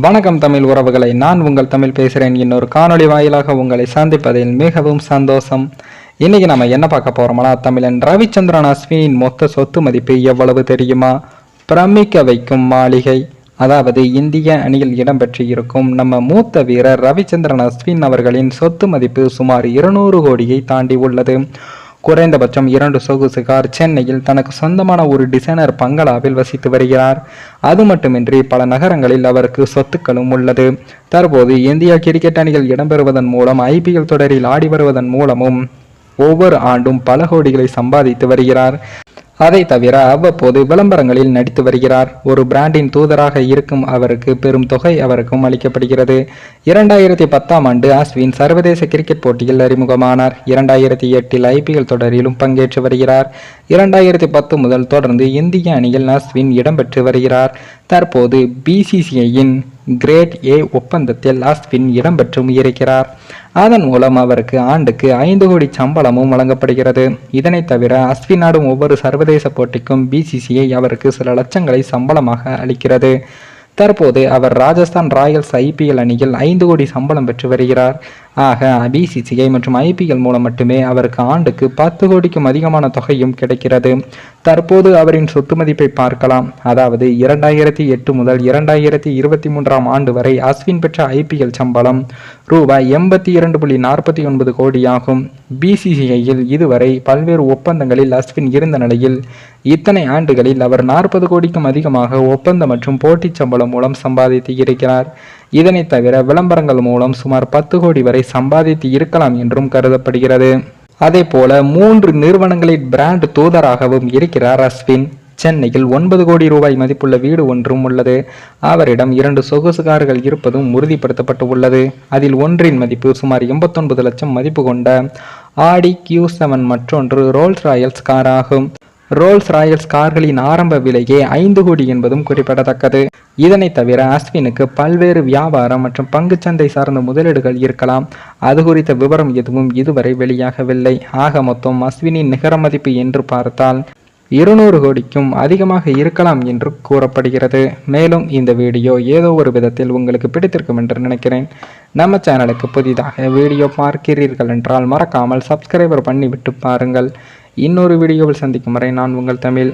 வணக்கம் தமிழ் உறவுகளை. நான் உங்கள் தமிழ் பேசுகிறேன் இன்னொரு காணொளி வாயிலாக உங்களை சந்திப்பதில் மிகவும் சந்தோஷம். இன்றைக்கி நம்ம என்ன பார்க்க போகிறோம்னா தமிழன் ரவிச்சந்திரன் அஸ்வினின் மொத்த சொத்து மதிப்பு எவ்வளவு தெரியுமா? பிரமிக்க வைக்கும் மாளிகை அதாவது இந்திய அணியில் இடம்பெற்று இருக்கும் நம்ம மூத்த வீரர் ரவிச்சந்திரன் அஸ்வின் அவர்களின் சொத்து மதிப்பு சுமார் இருநூறு கோடியை தாண்டி உள்ளது. குறைந்தபட்சம் இரண்டு சொகுசு கார் சென்னையில் தனக்கு சொந்தமான ஒரு டிசைனர் பங்களாவில் வசித்து வருகிறார். அது மட்டுமின்றி பல நகரங்களில் அவருக்கு சொத்துக்களும் உள்ளது. தற்போது இந்தியா கிரிக்கெட் அணியில் இடம்பெறுவதன் மூலம் ஐபிஎல் தொடரில் ஆடி வருவதன் மூலமும் ஒவ்வொரு ஆண்டும் பல கோடிகளை சம்பாதித்து வருகிறார். அதை தவிர அவ்வப்போது விளம்பரங்களில் நடித்து வருகிறார். ஒரு பிராண்டின் தூதராக இருக்கும் அவருக்கு பெரும் தொகை அவருக்கும் அளிக்கப்படுகிறது. இரண்டாயிரத்தி பத்தாம் ஆண்டு அஸ்வின் சர்வதேச கிரிக்கெட் போட்டியில் அறிமுகமானார். இரண்டாயிரத்தி எட்டில் ஐபிஎல் தொடரிலும் பங்கேற்று வருகிறார். இரண்டாயிரத்தி பத்து முதல் தொடர்ந்து இந்திய அணியில் அஸ்வின் இடம்பெற்று வருகிறார். தற்போது பிசிசிஐயின் கிரேட் ஏ ஒப்பந்தத்தில் அஸ்வின் இடம்பெற்றும் இருக்கிறார். அதன் மூலம் அவருக்கு ஆண்டுக்கு ஐந்து கோடி சம்பளமும் வழங்கப்படுகிறது. இதனைத் தவிர அஸ்வின் ஆடும் ஒவ்வொரு சர்வதேச போட்டிக்கும் பிசிசிஐ அவருக்கு சில லட்சங்களை சம்பளமாக அளிக்கிறது. தற்போது அவர் ராஜஸ்தான் ராயல்ஸ் ஐபிஎல் அணியில் ஐந்து கோடி சம்பளம் பெற்று வருகிறார். ஆக பிசிசிஐ மற்றும் ஐபிஎல் மூலம் மட்டுமே அவருக்கு ஆண்டுக்கு பத்து கோடிக்கும் அதிகமான தொகையும் கிடைக்கிறது. தற்போது அவரின் சொத்து மதிப்பை பார்க்கலாம். அதாவது இரண்டாயிரத்தி எட்டு முதல் இரண்டாயிரத்தி இருபத்தி மூன்றாம் ஆண்டு வரை அஸ்வின் பெற்ற ஐபிஎல் சம்பளம் ரூபாய் எண்பத்தி இரண்டு புள்ளி நாற்பத்தி ஒன்பது கோடியாகும். பிசிசிஐயில் இதுவரை பல்வேறு ஒப்பந்தங்களில் அஸ்வின் இருந்த நிலையில் இத்தனை ஆண்டுகளில் அவர் நாற்பது கோடிக்கும் அதிகமாக ஒப்பந்த மற்றும் போட்டிச் சம்பளம் மூலம் சம்பாதித்து இருக்கிறார். இதனை தவிர விளம்பரங்கள் மூலம் சுமார் பத்து கோடி வரை சம்பாதித்து இருக்கலாம் என்றும் கருதப்படுகிறது. அதே போல மூன்று நிறுவனங்களின் பிராண்ட் தூதராகவும் இருக்கிறார் அஸ்வின். சென்னையில் ஒன்பது கோடி ரூபாய் மதிப்புள்ள வீடு ஒன்றும் உள்ளது. அவரிடம் இரண்டு சொகுசு கார்கள் இருப்பதும் உறுதிப்படுத்தப்பட்டு உள்ளது. அதில் ஒன்றின் மதிப்பு சுமார் எண்பத்தொன்பது லட்சம் மதிப்பு கொண்ட ஆடி கியூ செவன் மற்றொன்று ரோல்ஸ் ராயல்ஸ் கார் ஆகும். ரோல்ஸ் ராயல்ஸ் கார்களின் ஆரம்ப விலையே ஐந்து கோடி என்பதும் குறிப்பிடத்தக்கது. இதனை தவிர அஸ்வினுக்கு பல்வேறு வியாபாரம் மற்றும் பங்குச்சந்தை சார்ந்த முதலீடுகள் இருக்கலாம். அது குறித்த விவரம் எதுவும் இதுவரை வெளியாகவில்லை. ஆக மொத்தம் அஸ்வினின் நிகர மதிப்பு என்று பார்த்தால் இருநூறு கோடிக்கும் அதிகமாக இருக்கலாம் என்று கூறப்படுகிறது. மேலும் இந்த வீடியோ ஏதோ ஒரு விதத்தில் உங்களுக்கு பிடித்திருக்கும் என்று நினைக்கிறேன். நம்ம சேனலுக்கு புதிதாக வீடியோ பார்க்கிறீர்கள் என்றால் மறக்காமல் சப்ஸ்கிரைபர் பண்ணிவிட்டு பாருங்கள். இன்னொரு வீடியோவில் சந்திக்கும் வரை நான் உங்கள் தமிழ்